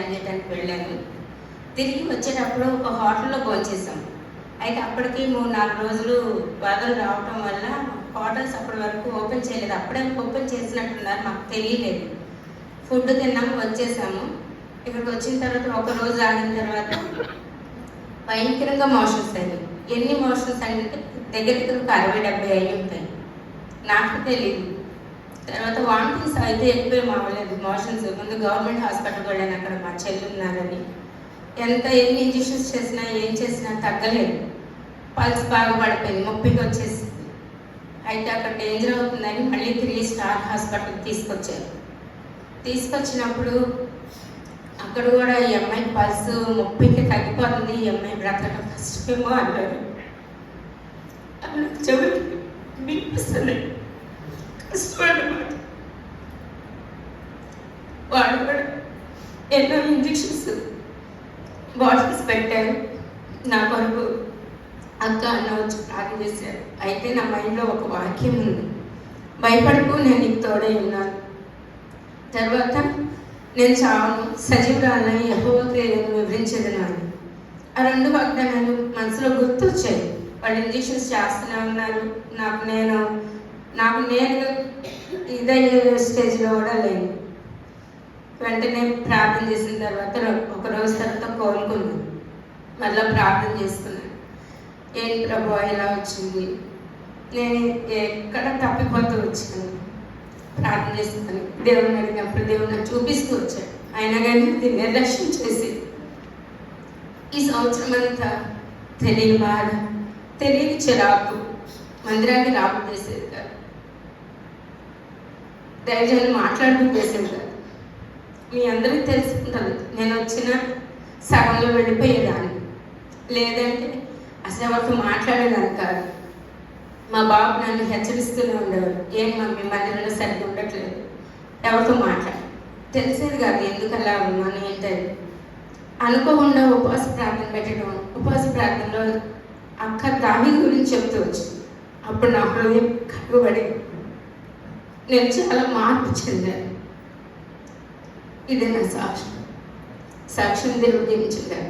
కాలేజీలో వెళ్ళాను. తిరిగి వచ్చేటప్పుడు ఒక హోటల్లో భోంచేసాం అయితే అప్పటికి మూడు నాలుగు రోజులు వరదలు రావటం వల్ల హోటల్స్ అప్పటి వరకు ఓపెన్ చేయలేదు. అప్పుడే ఓపెన్ చేసినట్టున్నారు మాకు తెలియలేదు. ఫుడ్ తిన్నాము వచ్చేసాము. ఇక్కడికి వచ్చిన తర్వాత ఒక రోజు ఆగిన తర్వాత భయంకరంగా మోషన్స్ అయ్యాయి ఎన్ని మోషన్స్ అంటే దగ్గర దగ్గర అరవై డెబ్బై అయి ఉంటాయి. నాకు తెలియదు. తర్వాత వామిటింగ్స్ అయితే ఎక్కువ మావలేదు మోషన్స్. ముందు గవర్నమెంట్ హాస్పిటల్కి వెళ్ళాను. అక్కడ మా చెల్లి ఉన్నారని. ఎంత ఎన్ని ఇంజెక్షన్స్ చేసినా ఏం చేసినా తగ్గలేదు. పల్స్ బాగా పడిపోయింది. ముప్పికి వచ్చేసి అయితే అక్కడ డేంజర్ అవుతుందని మళ్ళీ త్రీ స్టార్ హాస్పిటల్కి తీసుకొచ్చారు. తీసుకొచ్చినప్పుడు అక్కడ కూడా ఈ అమ్మాయి పల్స్ ముప్పికి తగ్గిపోతుంది. ఈ అమ్మాయి బ్రతకడం కష్టమేమో అన్నారు. అలా చెవికి వినిపిస్తుంది కష్టమన్నమాట వాళ్ళు కూడా ఎన్నో ఇంజక్షన్స్ బాటిల్స్ పెట్టారు నా కొరకు అక్క అన్న వచ్చి ప్రార్థన చేశారు అయితే నా మైండ్లో ఒక వాక్యం ఉంది భయపడకు నేను నీకు తోడై ఉన్నాను తర్వాత నేను చావను సజీవురాలని నేను వివరించేదన్నాను ఆ రెండు వాగ్దానాలు మనసులో గుర్తొచ్చాయి వాళ్ళు ఇంజక్షన్స్ చేస్తూనే ఉన్నారు నాకు నేను నాకు నేను ఇదయ్యే స్టేజ్లో కూడా లేను వెంటనే ప్రార్థన చేసిన తర్వాత ఒక రోజు తర్వాత కోలుకున్నాను మళ్ళీ ప్రార్థన చేసుకున్నాను ఏంటి ప్రభు ఇలా వచ్చింది? నేను ఎక్కడ తప్పిపోతూ వచ్చాను. ప్రార్థన చేస్తాను దేవుని అడిగినప్పుడు దేవుడు నాకు చూపిస్తూ వచ్చాడు. అయినా కానీ అది నిర్లక్ష్యం చేసి. ఈ సంవత్సరం అంతా తెలియని బాధ తెలియని చిరాకు మందిరానికి రాబు చేసేది కాదు దైవజనం మాట్లాడడం చేసేది మీ అందరికీ తెలుసుకుంటారు నేను వచ్చిన సగంలో వెళ్ళిపోయేదాన్ని. లేదంటే అసలు ఎవరితో మాట్లాడేదాన్ని కాదు. మా బాబు నన్ను హెచ్చరిస్తూనే ఉండేవారు. ఏం మమ్మీ మందిరంలో సరిగ్గా ఉండట్లేదు. ఎవరితో మాట్లాడు తెలిసేది కాదు ఎందుకు అలా ఉన్నాను ఏంటని అనుకోకుండా ఉపవాస ప్రార్థన పెట్టడం ఉపవాస ప్రార్థనలో అక్క దాని గురించి చెప్తూ వచ్చింది. అప్పుడు నా హృదయం కట్టుబడి నేను చాలా మార్పు చెందాను ఇదే నా సాక్ష్యం సాక్ష్యం దేవుడు దీవించగాక